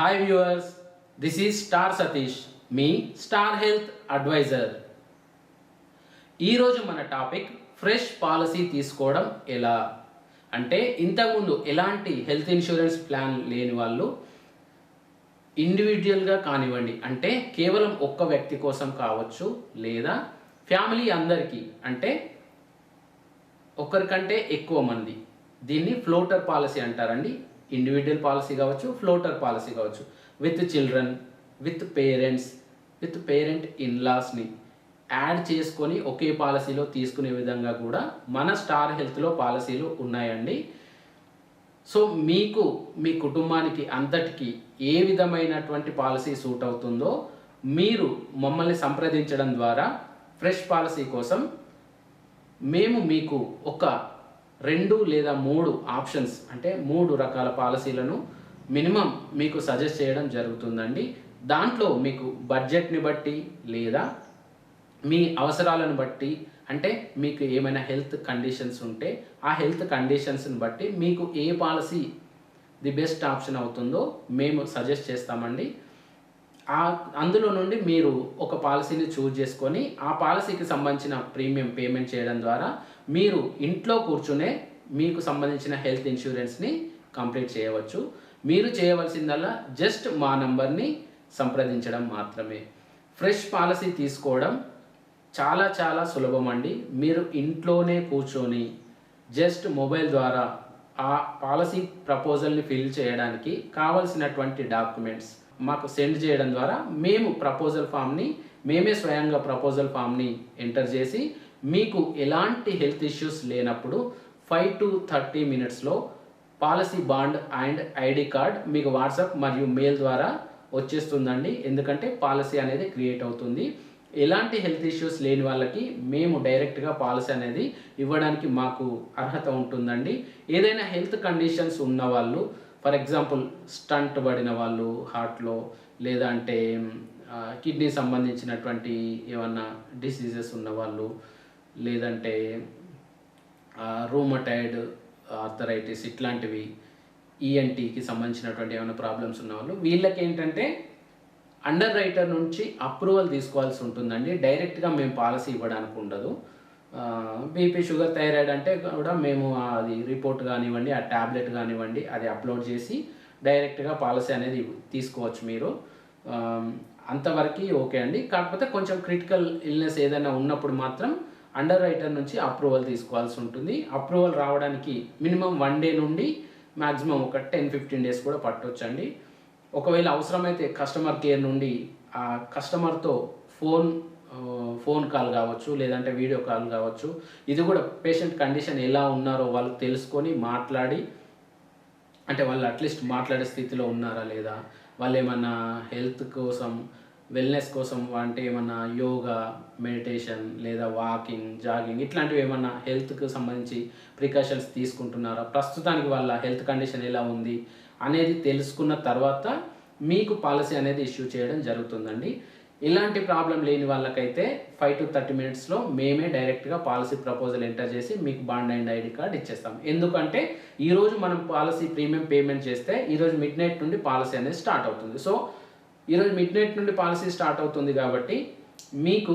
Hi viewers this is Star Satish me star health advisor ఈరోజు మన topic fresh policy తీసుకోవడం ఎలా? అంటే ఇంతకుముందు ఎలాంటి హెల్త్ ఇన్సూరెన్స్ ప్లాన్ లేని వాళ్ళు ఇండివిజువల్గా కానివ్వండి అంటే కేవలం ఒక్క వ్యక్తి కోసం కావచ్చు లేదా ఫ్యామిలీ అందరికీ అంటే ఒకరికంటే ఎక్కువ మంది. దీన్ని ఫ్లోటర్ పాలసీ అంటారండి. ఇండివిజువల్ పాలసీ కావచ్చు ఫ్లోటర్ పాలసీ కావచ్చు. With children with parents with parent ఇన్లాస్ని add చేసుకొని ఒకే పాలసీలో తీసుకునే విధంగా కూడా మన స్టార్ హెల్త్లో పాలసీలు ఉన్నాయండి. సో మీకు మీ కుటుంబానికి అంతటికి ఏ విధమైనటువంటి పాలసీ సూట్ అవుతుందో మీరు మమ్మల్ని సంప్రదించడం ద్వారా ఫ్రెష్ పాలసీ కోసం మేము మీకు ఒక రెండు లేదా మూడు ఆప్షన్స్ అంటే మూడు రకాల పాలసీలను మినిమం మీకు సజెస్ట్ చేయడం జరుగుతుందండి. దాంట్లో మీకు బడ్జెట్ని బట్టి లేదా మీ అవసరాలను బట్టి అంటే మీకు ఏమైనా హెల్త్ కండిషన్స్ ఉంటే ఆ హెల్త్ కండిషన్స్ని బట్టి మీకు ఏ పాలసీ ది బెస్ట్ ఆప్షన్ అవుతుందో మేము సజెస్ట్ చేస్తామండి. ఆ అందులో నుండి మీరు ఒక పాలసీని చూజ్ చేసుకొని ఆ పాలసీకి సంబంధించిన ప్రీమియం పేమెంట్ చేయడం ద్వారా మీరు ఇంట్లో కూర్చునే మీకు సంబంధించిన హెల్త్ ఇన్సూరెన్స్ని కంప్లీట్ చేయవచ్చు. మీరు చేయవలసిందల్లా జస్ట్ మా నంబర్ని సంప్రదించడం మాత్రమే. ఫ్రెష్ పాలసీ తీసుకోవడం చాలా చాలా సులభం అండి మీరు ఇంట్లోనే కూర్చొని జస్ట్ మొబైల్ ద్వారా ఆ పాలసీ ప్రపోజల్ని ఫిల్ చేయడానికి కావలసినటువంటి డాక్యుమెంట్స్ మాకు సెండ్ చేయడం ద్వారా మేము ప్రపోజల్ ఫామ్ని మేమే స్వయంగా ప్రపోజల్ ఫామ్ని ఎంటర్ చేసి మీకు ఎలాంటి హెల్త్ ఇష్యూస్ లేనప్పుడు ఫైవ్ టు థర్టీ మినిట్స్లో policy bond and ID card మీకు వాట్సాప్ మరియు మెయిల్ ద్వారా వచ్చేస్తుందండి. ఎందుకంటే పాలసీ అనేది క్రియేట్ అవుతుంది. ఎలాంటి హెల్త్ ఇష్యూస్ లేని వాళ్ళకి మేము డైరెక్ట్గా పాలసీ అనేది ఇవ్వడానికి మాకు అర్హత ఉంటుందండి. ఏదైనా హెల్త్ కండిషన్స్ ఉన్న వాళ్ళు ఫర్ ఎగ్జాంపుల్ స్టంట్ పడిన వాళ్ళు హార్ట్లో లేదా అంటే కిడ్నీ సంబంధించినటువంటి ఏమన్నా డిసీజెస్ ఉన్నవాళ్ళు లేదంటే రూమటైడ్ ఆర్థరైటిస్ ఇట్లాంటివి ఈఎన్టీకి సంబంధించినటువంటి ఏమైనా ప్రాబ్లమ్స్ ఉన్న వాళ్ళు వీళ్ళకి ఏంటంటే అండర్ రైటర్ నుంచి అప్రూవల్ తీసుకోవాల్సి ఉంటుందండి. డైరెక్ట్గా మేము పాలసీ ఇవ్వడానికి ఉండదు. బీపీ షుగర్ థైరాయిడ్ అంటే కూడా మేము అది రిపోర్ట్ కానివ్వండి ఆ ట్యాబ్లెట్ కానివ్వండి అది అప్లోడ్ చేసి డైరెక్ట్గా పాలసీ అనేది తీసుకోవచ్చు మీరు. అంతవరకు ఓకే అండి. కాకపోతే కొంచెం క్రిటికల్ ఇల్నెస్ ఏదైనా ఉన్నప్పుడు మాత్రం అండర్ రైటర్ నుంచి అప్రూవల్ తీసుకోవాల్సి ఉంటుంది. అప్రూవల్ రావడానికి మినిమం వన్ డే నుండి మ్యాక్సిమం ఒక టెన్ ఫిఫ్టీన్ డేస్ కూడా పట్టొచ్చండి. ఒకవేళ అవసరమైతే కస్టమర్ కేర్ నుండి ఆ కస్టమర్తో ఫోన్ ఫోన్ కాల్ కావచ్చు లేదంటే వీడియో కాల్ కావచ్చు. ఇది కూడా పేషెంట్ కండిషన్ ఎలా ఉన్నారో వాళ్ళు తెలుసుకొని మాట్లాడి అంటే వాళ్ళు అట్లీస్ట్ మాట్లాడే స్థితిలో ఉన్నారా లేదా? వాళ్ళు ఏమన్నా హెల్త్ కోసం వెల్నెస్ కోసం అంటే ఏమన్నా యోగా మెడిటేషన్ లేదా వాకింగ్ జాగింగ్ ఇట్లాంటివి ఏమన్నా హెల్త్కి సంబంధించి ప్రికాషన్స్ తీసుకుంటున్నారా? ప్రస్తుతానికి వాళ్ళ హెల్త్ కండిషన్ ఎలా ఉంది అనేది తెలుసుకున్న తర్వాత మీకు పాలసీ అనేది ఇష్యూ చేయడం జరుగుతుందండి. ఇలాంటి ప్రాబ్లం లేని వాళ్ళకైతే ఫైవ్ టు థర్టీ మినిట్స్లో మేమే డైరెక్ట్గా పాలసీ ప్రపోజల్ ఎంటర్ చేసి మీకు బాండ్ అండ్ ఐడి కార్డ్ ఇచ్చేస్తాం. ఎందుకంటే ఈరోజు మనం పాలసీ ప్రీమియం పేమెంట్ చేస్తే ఈరోజు మిడ్ నైట్ నుండి పాలసీ అనేది స్టార్ట్ అవుతుంది. సో ఈరోజు మిడ్ నైట్ నుండి పాలసీ స్టార్ట్ అవుతుంది కాబట్టి మీకు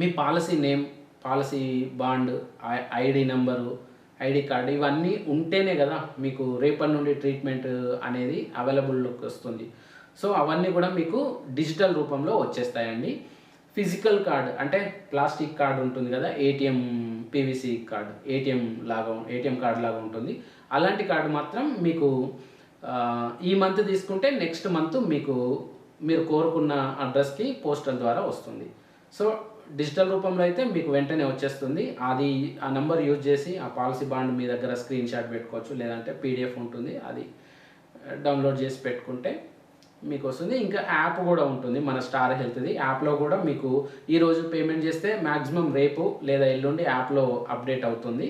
మీ policy name policy bond ID number ID card ఇవన్నీ ఉంటేనే కదా మీకు రేపటి నుండి ట్రీట్మెంట్ అనేది అవైలబుల్లోకి వస్తుంది. సో అవన్నీ కూడా మీకు డిజిటల్ రూపంలో వచ్చేస్తాయండి. ఫిజికల్ కార్డ్ అంటే ప్లాస్టిక్ కార్డు ఉంటుంది కదా ఏటీఎం పీవీసీ కార్డు ఏటీఎం లాగా ఏటీఎం కార్డు లాగా ఉంటుంది. అలాంటి కార్డు మాత్రం మీకు ఈ మంత్ తీసుకుంటే నెక్స్ట్ మంత్ మీకు మీరు కోరుకున్న అడ్రస్కి పోస్టల్ ద్వారా వస్తుంది. సో డిజిటల్ రూపంలో అయితే మీకు వెంటనే వచ్చేస్తుంది. అది ఆ నెంబర్ యూజ్ చేసి ఆ పాలసీ బాండ్ మీ దగ్గర స్క్రీన్ షాట్ పెట్టుకోవచ్చు లేదంటే పీడిఎఫ్ ఉంటుంది. అది డౌన్లోడ్ చేసి పెట్టుకుంటే మీకు వస్తుంది. ఇంకా యాప్ కూడా ఉంటుంది మన స్టార్ హెల్త్ది యాప్లో కూడా మీకు ఈరోజు పేమెంట్ చేస్తే మ్యాక్సిమం రేపు లేదా ఎల్లుండి యాప్లో అప్డేట్ అవుతుంది.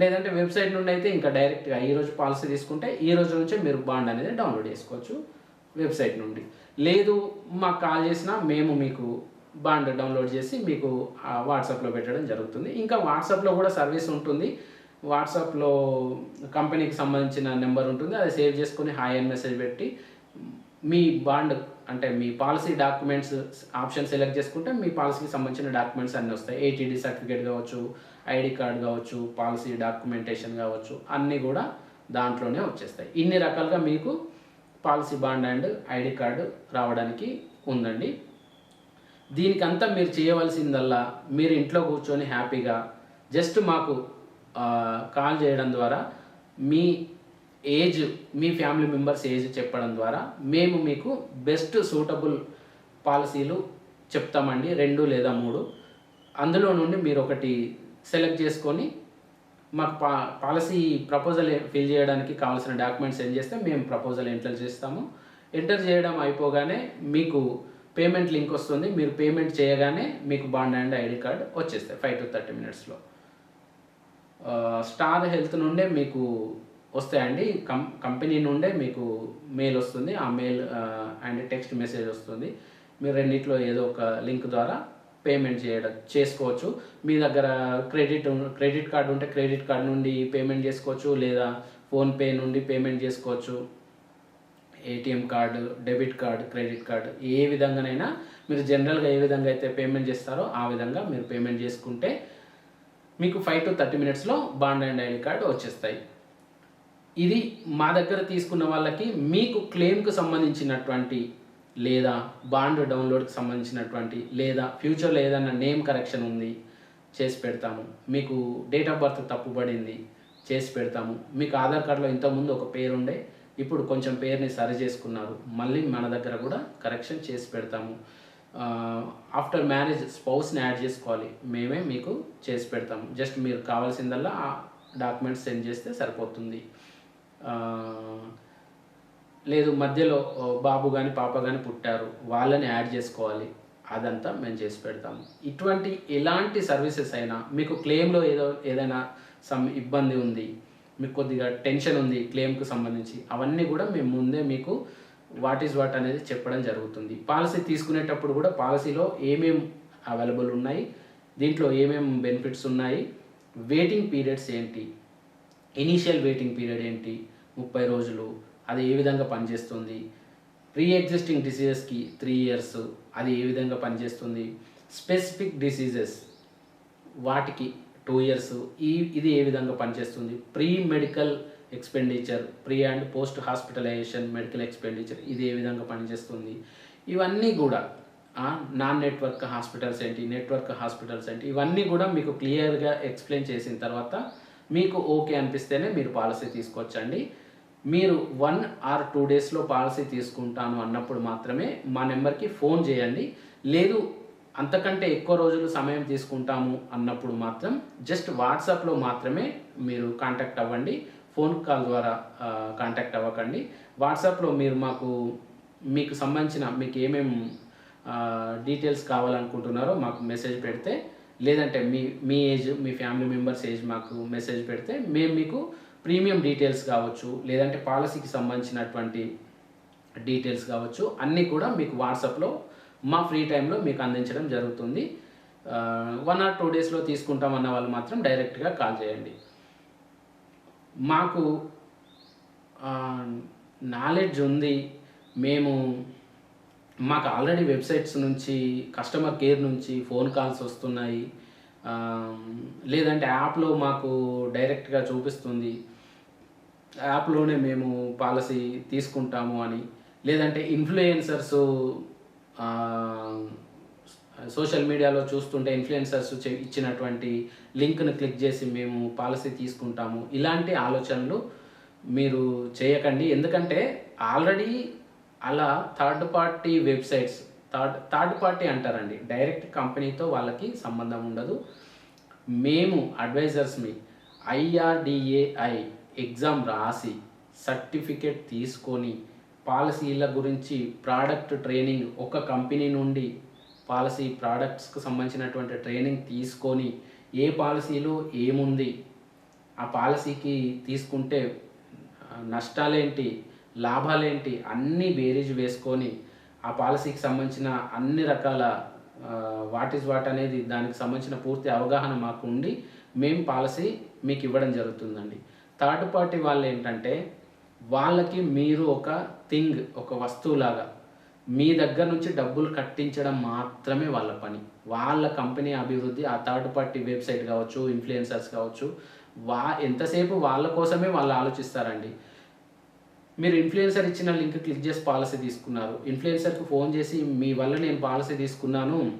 లేదంటే వెబ్సైట్ నుండి అయితే ఇంకా డైరెక్ట్గా ఈరోజు పాలసీ తీసుకుంటే ఈ రోజు నుంచే మీరు బాండ్ అనేది డౌన్లోడ్ చేసుకోవచ్చు వెబ్సైట్ నుండి. లేదు మాకు కాల్ చేసినా మేము మీకు బాండ్ డౌన్లోడ్ చేసి మీకు వాట్సాప్లో పెట్టడం జరుగుతుంది. ఇంకా వాట్సాప్లో కూడా సర్వీస్ ఉంటుంది. వాట్సాప్లో కంపెనీకి సంబంధించిన నెంబర్ ఉంటుంది. అది సేవ్ చేసుకొని హాయ్ అని మెసేజ్ పెట్టి మీ బాండ్ అంటే మీ పాలసీ డాక్యుమెంట్స్ ఆప్షన్ సెలెక్ట్ చేసుకుంటే మీ పాలసీకి సంబంధించిన డాక్యుమెంట్స్ అన్నీ వస్తాయి. ఏటీడీ సర్టిఫికేట్ కావచ్చు ఐడి కార్డ్ కావచ్చు పాలసీ డాక్యుమెంటేషన్ కావచ్చు అన్నీ కూడా దాంట్లోనే వచ్చేస్తాయి. ఇన్ని రకాలుగా మీకు policy bond and ID card రావడానికి ఉందండి. దీనికంతా మీరు చేయవలసిందల్లా మీరు ఇంట్లో కూర్చొని హ్యాపీగా జస్ట్ మాకు కాల్ చేయడం ద్వారా మీ ఏజ్ మీ ఫ్యామిలీ మెంబర్స్ ఏజ్ చెప్పడం ద్వారా మేము మీకు బెస్ట్ సూటబుల్ పాలసీలు చెప్తామండి. రెండు లేదా మూడు. అందులో నుండి మీరు ఒకటి సెలెక్ట్ చేసుకొని మాకు పా పాలసీ ప్రపోజల్ ఫిల్ చేయడానికి కావాల్సిన డాక్యుమెంట్స్ సెండ్ చేస్తే మేము ప్రపోజల్ ఎంటర్ చేస్తాము. ఎంటర్ చేయడం అయిపోగానే మీకు పేమెంట్ లింక్ వస్తుంది. మీరు పేమెంట్ చేయగానే మీకు బాండ్ అండ్ ఐడి కార్డ్ వచ్చేస్తాయి ఫైవ్ టు థర్టీ మినిట్స్లో. స్టార్ హెల్త్ నుండే మీకు వస్తాయండి. కం కంపెనీ నుండే మీకు మెయిల్ వస్తుంది. ఆ మెయిల్ అండ్ టెక్స్ట్ మెసేజ్ వస్తుంది. మీరు రెండిట్లో ఏదో ఒక లింక్ ద్వారా పేమెంట్ చేయడం చేసుకోవచ్చు. మీ దగ్గర క్రెడిట్ క్రెడిట్ కార్డు ఉంటే క్రెడిట్ కార్డు నుండి పేమెంట్ చేసుకోవచ్చు. లేదా ఫోన్పే నుండి పేమెంట్ చేసుకోవచ్చు. ATM card debit card credit card ఏ విధంగానైనా మీరు జనరల్గా ఏ విధంగా అయితే పేమెంట్ చేస్తారో ఆ విధంగా మీరు పేమెంట్ చేసుకుంటే మీకు ఫైవ్ టు థర్టీ మినిట్స్లో బాండ్ అండ్ ఐడి కార్డు వచ్చేస్తాయి. ఇది మా దగ్గర తీసుకున్న వాళ్ళకి మీకు క్లెయిమ్కు సంబంధించినటువంటి లేదా బాండ్ డౌన్లోడ్కి సంబంధించినటువంటి లేదా ఫ్యూచర్లో ఏదైనా నేమ్ కరెక్షన్ ఉంది చేసి పెడతాము. మీకు డేట్ ఆఫ్ బర్త్ తప్పుపడింది చేసి పెడతాము. మీకు ఆధార్ కార్డులో ఇంతకుముందు ఒక పేరు ఉండే ఇప్పుడు కొంచెం పేరుని సరి చేసుకున్నారు. మళ్ళీ మన దగ్గర కూడా కరెక్షన్ చేసి పెడతాము. ఆఫ్టర్ మ్యారేజ్ స్పౌస్ని యాడ్ చేసుకోవాలి. మేమే మీకు చేసి పెడతాము. జస్ట్ మీరు కావాల్సిందల్లా ఆ డాక్యుమెంట్స్ సెండ్ చేస్తే సరిపోతుంది. లేదు మధ్యలో బాబు కానీ పాప కానీ పుట్టారు. వాళ్ళని యాడ్ చేసుకోవాలి. అదంతా మేము చేసి పెడతాము. ఇటువంటి ఎలాంటి సర్వీసెస్ అయినా మీకు క్లెయిమ్లో ఏదో ఏదైనా సమ్ ఇబ్బంది ఉంది మీకు కొద్దిగా టెన్షన్ ఉంది క్లెయిమ్కి సంబంధించి అవన్నీ కూడా మేము ముందే మీకు వాట్ ఈజ్ వాట్ అనేది చెప్పడం జరుగుతుంది. పాలసీ తీసుకునేటప్పుడు కూడా పాలసీలో ఏమేం అవైలబుల్ ఉన్నాయి దీంట్లో ఏమేం బెనిఫిట్స్ ఉన్నాయి వెయిటింగ్ పీరియడ్స్ ఏంటి ఇనీషియల్ వెయిటింగ్ పీరియడ్ ఏంటి? ముప్పై రోజులు. అది ఏ విధంగా పనిచేస్తుంది? ప్రీ ఎగ్జిస్టింగ్ డిసీజెస్కి త్రీ ఇయర్స్. అది ఏ విధంగా పనిచేస్తుంది? Specific diseases. వాటికి టూ ఇయర్స్. ఈ ఇది ఏ విధంగా పనిచేస్తుంది? Pre medical expenditure pre and post hospitalisation medical expenditure ఇది ఏ విధంగా పనిచేస్తుంది? ఇవన్నీ కూడా నాన్ నెట్వర్క్ హాస్పిటల్స్ ఏంటి? నెట్వర్క్ హాస్పిటల్స్ ఏంటి? ఇవన్నీ కూడా మీకు క్లియర్గా ఎక్స్ప్లెయిన్ చేసిన తర్వాత మీకు ఓకే అనిపిస్తేనే మీరు పాలసీ తీసుకొచ్చండి మీరు వన్ ఆర్ టూ డేస్లో పాలసీ తీసుకుంటాను అన్నప్పుడు మాత్రమే మా నెంబర్కి ఫోన్ చేయండి. లేదు అంతకంటే ఎక్కువ రోజులు సమయం తీసుకుంటాము అన్నప్పుడు మాత్రం జస్ట్ వాట్సాప్లో మాత్రమే మీరు కాంటాక్ట్ అవ్వండి. ఫోన్ కాల్ ద్వారా కాంటాక్ట్ అవ్వకండి. వాట్సాప్లో మీరు మాకు మీకు సంబంధించిన మీకు ఏమేం డీటెయిల్స్ కావాలనుకుంటున్నారో మాకు మెసేజ్ పెడితే లేదంటే మీ మీ ఏజ్ మీ ఫ్యామిలీ మెంబర్స్ ఏజ్ మాకు మెసేజ్ పెడితే మేము మీకు ప్రీమియం డీటెయిల్స్ కావచ్చు లేదంటే పాలసీకి సంబంధించినటువంటి డీటెయిల్స్ కావచ్చు అన్నీ కూడా మీకు వాట్సాప్లో మా ఫ్రీ టైంలో మీకు అందించడం జరుగుతుంది. వన్ ఆర్ టూ డేస్లో తీసుకుంటామన్న వాళ్ళు మాత్రం డైరెక్ట్గా కాల్ చేయండి. మాకు నాలెడ్జ్ ఉంది మేము మాకు ఆల్రెడీ వెబ్సైట్స్ నుంచి కస్టమర్ కేర్ నుంచి ఫోన్ కాల్స్ వస్తున్నాయి. లేదంటే యాప్లో మాకు డైరెక్ట్గా చూపిస్తుంది. యాప్లోనే మేము పాలసీ తీసుకుంటాము అని. లేదంటే ఇన్ఫ్లుయెన్సర్స్ సోషల్ మీడియాలో చూస్తుంటే ఇన్ఫ్లుయెన్సర్స్ ఇచ్చినటువంటి లింక్ను క్లిక్ చేసి మేము పాలసీ తీసుకుంటాము. ఇలాంటి ఆలోచనలు మీరు చేయకండి. ఎందుకంటే ఆల్రెడీ అలా third party websites third third party అంటారండి. డైరెక్ట్ కంపెనీతో వాళ్ళకి సంబంధం ఉండదు. మేము అడ్వైజర్స్ని ఐఆర్డిఏఐ ఎగ్జామ్ రాసి సర్టిఫికేట్ తీసుకొని పాలసీల గురించి ప్రోడక్ట్ ట్రైనింగ్ ఒక కంపెనీ నుండి పాలసీ ప్రోడక్ట్స్కి సంబంధించినటువంటి ట్రైనింగ్ తీసుకొని ఏ పాలసీలో ఏముంది ఆ పాలసీకి తీసుకుంటే నష్టాలేంటి లాభాలేంటి? అన్నీ బేరీజ్ వేసుకొని ఆ పాలసీకి సంబంధించిన అన్ని రకాల వాట్ ఇస్ వాట్ అనేది దానికి సంబంధించిన పూర్తి అవగాహన మాకు ఉండి మేము పాలసీ మీకు ఇవ్వడం జరుగుతుందండి. థర్డ్ పార్టీ వాళ్ళు ఏంటంటే వాళ్ళకి మీరు ఒక థింగ్ ఒక వస్తువులాగా మీ దగ్గర నుంచి డబ్బులు కట్టించడం మాత్రమే వాళ్ళ పని. వాళ్ళ కంపెనీ అభివృద్ధి ఆ థర్డ్ పార్టీ వెబ్సైట్ కావచ్చు ఇన్ఫ్లుయెన్సర్స్ కావచ్చు వా ఎంతసేపు వాళ్ళ కోసమే వాళ్ళు ఆలోచిస్తారండి. మీరు ఇన్ఫ్లుయెన్సర్ ఇచ్చిన లింక్ క్లిక్ చేసి పాలసీ తీసుకున్నారు. ఇన్ఫ్లుయెన్సర్కి ఫోన్ చేసి మీ వల్ల నేను పాలసీ తీసుకున్నాను.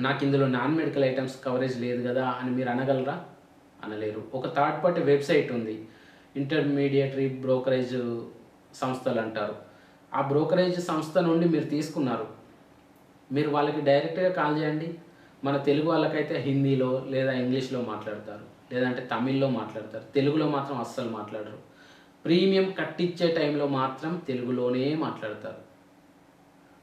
నాకు ఇందులో నాన్ మెడికల్ ఐటమ్స్ కవరేజ్ లేదు కదా అని మీరు అనగలరా? అనలేరు. ఒక థర్డ్ పార్టీ వెబ్సైట్ ఉంది. ఇంటర్మీడియటరీ బ్రోకరేజ్ సంస్థలు అంటారు. ఆ బ్రోకరేజ్ సంస్థ నుండి మీరు తీసుకున్నారు. మీరు వాళ్ళకి డైరెక్ట్గా కాల్ చేయండి. మన తెలుగు వాళ్ళకైతే హిందీలో లేదా ఇంగ్లీష్లో మాట్లాడతారు. లేదంటే తమిళ్ళో మాట్లాడతారు. తెలుగులో మాత్రం అస్సలు మాట్లాడరు. ప్రీమియం కట్టించే టైంలో మాత్రం తెలుగులోనే మాట్లాడతారు.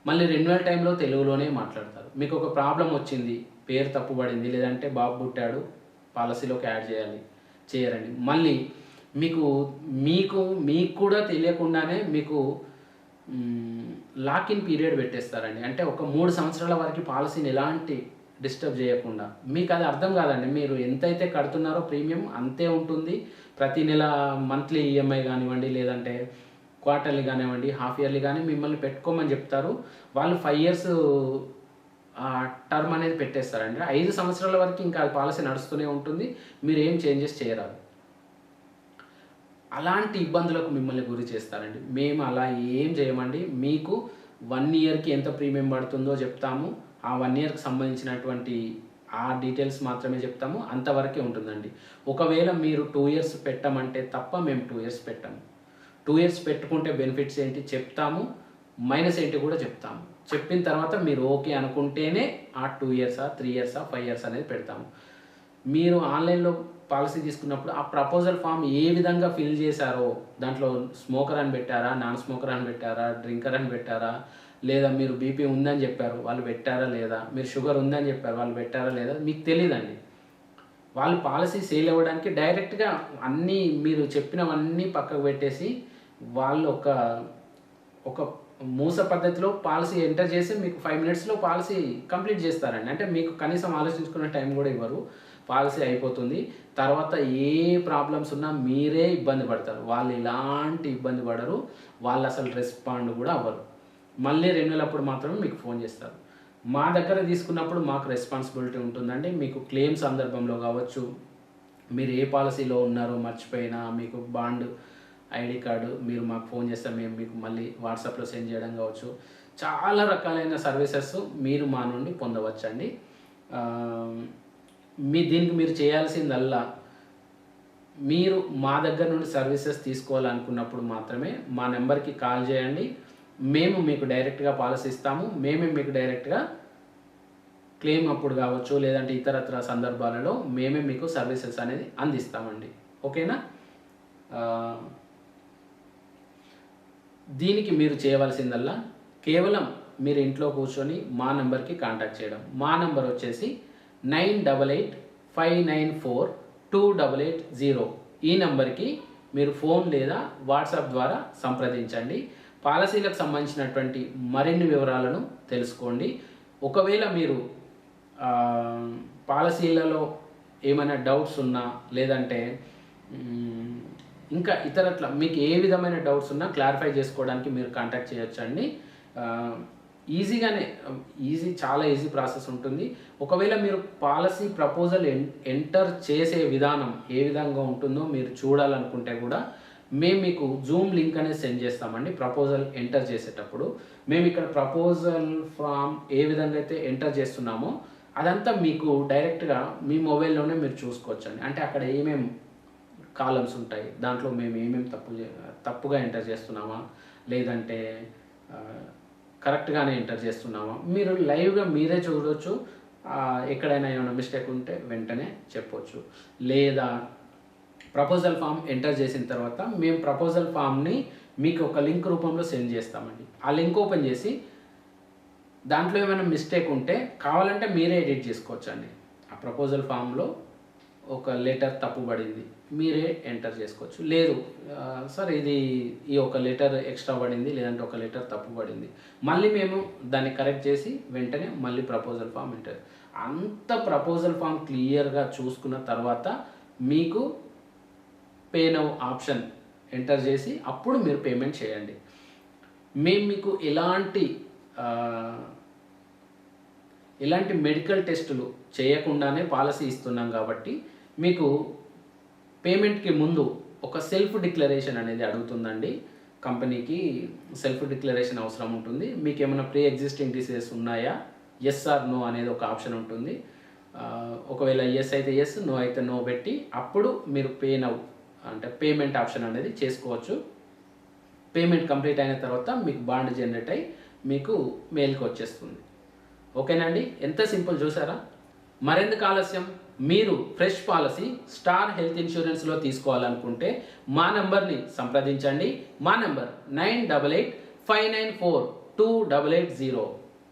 మళ్ళీ రెన్యువల్ టైంలో తెలుగులోనే మాట్లాడతారు. మీకు ఒక ప్రాబ్లం వచ్చింది పేరు తప్పుబడింది లేదంటే బాబు పుట్టాడు పాలసీలోకి యాడ్ చేయాలి చేయరండి. మళ్ళీ మీకు మీకు మీకు కూడా తెలియకుండానే మీకు లాక్ ఇన్ పీరియడ్ పెట్టేస్తారండి. అంటే ఒక మూడు సంవత్సరాల వరకు పాలసీని ఎలాంటి డిస్టర్బ్ చేయకుండా. మీకు అది అర్థం కాదండి. మీరు ఎంతైతే కడుతున్నారో ప్రీమియం అంతే ఉంటుంది. ప్రతి నెల మంత్లీ ఈఎంఐ కానివ్వండి లేదంటే క్వార్టర్లీ కానివ్వండి హాఫ్ ఇయర్లీ కానీ మిమ్మల్ని పెట్టుకోమని చెప్తారు. వాళ్ళు ఫైవ్ ఇయర్స్ టర్మ్ అనేది పెట్టేస్తారండి. ఐదు సంవత్సరాల వరకు ఇంకా పాలసీ నడుస్తూనే ఉంటుంది. మీరు ఏం చేంజెస్ చేయరాదు. అలాంటి ఇబ్బందులకు మిమ్మల్ని గురి చేస్తారండి. మేము అలా ఏం చేయమండి. మీకు వన్ ఇయర్కి ఎంత ప్రీమియం పడుతుందో చెప్తాము. ఆ వన్ ఇయర్కి సంబంధించినటువంటి ఆ డీటెయిల్స్ మాత్రమే చెప్తాము. అంతవరకే ఉంటుందండి. ఒకవేళ మీరు టూ ఇయర్స్ పెట్టమంటే తప్ప మేము టూ ఇయర్స్ పెట్టాము. టూ ఇయర్స్ పెట్టుకుంటే బెనిఫిట్స్ ఏంటి చెప్తాము. మైనస్ ఏంటి కూడా చెప్తాము. చెప్పిన తర్వాత మీరు ఓకే అనుకుంటేనే ఆ టూ ఇయర్సా త్రీ ఇయర్సా ఫైవ్ ఇయర్స్ అనేది పెడతాము. మీరు ఆన్లైన్లో పాలసీ తీసుకున్నప్పుడు ఆ ప్రపోజల్ ఫామ్ ఏ విధంగా ఫిల్ చేశారో దాంట్లో స్మోకర్ అని పెట్టారా నాన్ స్మోకర్ అని పెట్టారా డ్రింకర్ అని పెట్టారా లేదా మీరు బీపీ ఉందని చెప్పారు వాళ్ళు పెట్టారా లేదా? మీరు షుగర్ ఉందని చెప్పారు వాళ్ళు పెట్టారా లేదా? మీకు తెలియదండి వాళ్ళు పాలసీ సేల్ అవ్వడానికి డైరెక్ట్గా అన్నీ మీరు చెప్పినవన్నీ పక్కకు పెట్టేసి వాళ్ళు ఒక ఒక మూస పద్ధతిలో పాలసీ ఎంటర్ చేసి మీకు ఫైవ్ మినిట్స్లో పాలసీ కంప్లీట్ చేస్తారండి. అంటే మీకు కనీసం ఆలోచించుకునే టైం కూడా ఇవ్వరు. పాలసీ అయిపోతుంది. తర్వాత ఏ ప్రాబ్లమ్స్ ఉన్నా మీరే ఇబ్బంది పడతారు. వాళ్ళు ఎలాంటి ఇబ్బంది పడరు. వాళ్ళు అసలు రెస్పాండ్ కూడా అవ్వరు. మళ్ళీ రెన్యువల్ మాత్రమే మీకు ఫోన్ చేస్తారు. మా దగ్గర తీసుకున్నప్పుడు మాకు రెస్పాన్సిబిలిటీ ఉంటుందండి. మీకు క్లెయిమ్ సందర్భంలో కావచ్చు మీరు ఏ పాలసీలో ఉన్నారో మర్చిపోయినా మీకు బాండ్ ఐడి కార్డు మీరు మాకు ఫోన్ చేస్తే మేము మీకు మళ్ళీ వాట్సాప్లో సెండ్ చేయడం కావచ్చు. చాలా రకాలైన సర్వీసెస్ మీరు మా నుండి పొందవచ్చండి. మీ దీనికి మీరు చేయాల్సిందల్లా మీరు మా దగ్గర నుండి సర్వీసెస్ తీసుకోవాలనుకున్నప్పుడు మాత్రమే మా నెంబర్కి కాల్ చేయండి. మేము మీకు డైరెక్ట్గా పాలసీ ఇస్తాము మేమే మీకు డైరెక్ట్గా క్లెయిమ్ అప్పుడు కావచ్చు లేదంటే ఇతరత్ర సందర్భాలలో మేమే మీకు సర్వీసెస్ అనేది అందిస్తామండి. ఓకేనా? దీనికి మీరు చేయవలసిందల్లా కేవలం మీరు ఇంట్లో కూర్చొని మా నెంబర్కి కాంటాక్ట్ చేయడం. మా నెంబర్ వచ్చేసి nine double eight five nine four two double eight zero. ఈ నెంబర్కి మీరు ఫోన్ లేదా వాట్సాప్ ద్వారా సంప్రదించండి. పాలసీలకు సంబంధించినటువంటి మరిన్ని వివరాలను తెలుసుకోండి. ఒకవేళ మీరు పాలసీలలో ఏమైనా డౌట్స్ ఉన్నా లేదంటే ఇంకా ఇతరట్ల మీకు ఏ విధమైన డౌట్స్ ఉన్నా క్లారిఫై చేసుకోవడానికి మీరు కాంటాక్ట్ చేయొచ్చండి. ఈజీగానే ఈజీ చాలా ఈజీ ప్రాసెస్ ఉంటుంది. ఒకవేళ మీరు పాలసీ ప్రపోజల్ ఎంటర్ చేసే విధానం ఏ విధంగా ఉంటుందో మీరు చూడాలనుకుంటే కూడా మేము మీకు జూమ్ లింక్ అనేది సెండ్ చేస్తామండి. ప్రపోజల్ ఎంటర్ చేసేటప్పుడు మేము ఇక్కడ ప్రపోజల్ ఫామ్ ఏ విధంగా అయితే ఎంటర్ చేస్తున్నామో అదంతా మీకు డైరెక్ట్గా మీ మొబైల్లోనే మీరు చూసుకోవచ్చండి. అంటే అక్కడ ఏమేమి కాలమ్స్ ఉంటాయి దాంట్లో మేము ఏమేమి తప్పు తప్పుగా ఎంటర్ చేస్తున్నామా లేదంటే కరెక్ట్గానే ఎంటర్ చేస్తున్నామా మీరు లైవ్గా మీరే చూడవచ్చు ఎక్కడైనా ఏమైనా మిస్టేక్ ఉంటే వెంటనే చెప్పొచ్చు. లేదా ప్రపోజల్ ఫామ్ ఎంటర్ చేసిన తర్వాత మేము ప్రపోజల్ ఫామ్ని మీకు ఒక లింక్ రూపంలో సెండ్ చేస్తామండి. ఆ లింక్ ఓపెన్ చేసి దాంట్లో ఏమైనా మిస్టేక్ ఉంటే కావాలంటే మీరే ఎడిట్ చేసుకోవచ్చు అండి ఆ ప్రపోజల్ ఫామ్లో ఒక లెటర్ తప్పుబడింది మీరే ఎంటర్ చేసుకోవచ్చు. లేదు సార్ ఇది ఈ ఒక లెటర్ ఎక్స్ట్రా పడింది లేదంటే ఒక లెటర్ తప్పు పడింది మళ్ళీ మేము దాన్ని కరెక్ట్ చేసి వెంటనే మళ్ళీ ప్రపోజల్ ఫామ్ ఎంటర్ అంత ప్రపోజల్ ఫామ్ క్లియర్గా చూసుకున్న తర్వాత మీకు పే నౌ ఆప్షన్ ఎంటర్ చేసి అప్పుడు మీరు పేమెంట్ చేయండి. మేము మీకు ఎలాంటి ఎలాంటి మెడికల్ టెస్టులు చేయకుండానే పాలసీ ఇస్తున్నాం కాబట్టి మీకు పేమెంట్కి ముందు ఒక సెల్ఫ్ డిక్లరేషన్ అనేది అడుగుతుందండి. కంపెనీకి సెల్ఫ్ డిక్లరేషన్ అవసరం ఉంటుంది. మీకు ఏమైనా ప్రీ ఎగ్జిస్టింగ్ డిసీజెస్ ఉన్నాయా? ఎస్ ఆర్ నో అనేది ఒక ఆప్షన్ ఉంటుంది. ఒకవేళ ఎస్ అయితే ఎస్ నో అయితే నో పెట్టి అప్పుడు మీరు పే నౌ అంటే పేమెంట్ ఆప్షన్ అనేది చేసుకోవచ్చు. పేమెంట్ కంప్లీట్ అయిన తర్వాత మీకు బాండ్ జనరేట్ అయ్యి మీకు మెయిల్కి వచ్చేస్తుంది. ఓకేనండి ఎంత సింపుల్ చూసారా? మరెందుకు ఆలస్యం? మీరు ఫ్రెష్ పాలసీ స్టార్ హెల్త్ ఇన్సూరెన్స్లో తీసుకోవాలనుకుంటే మా నెంబర్ని సంప్రదించండి. మా number nine double eight five nine four two double eight zero.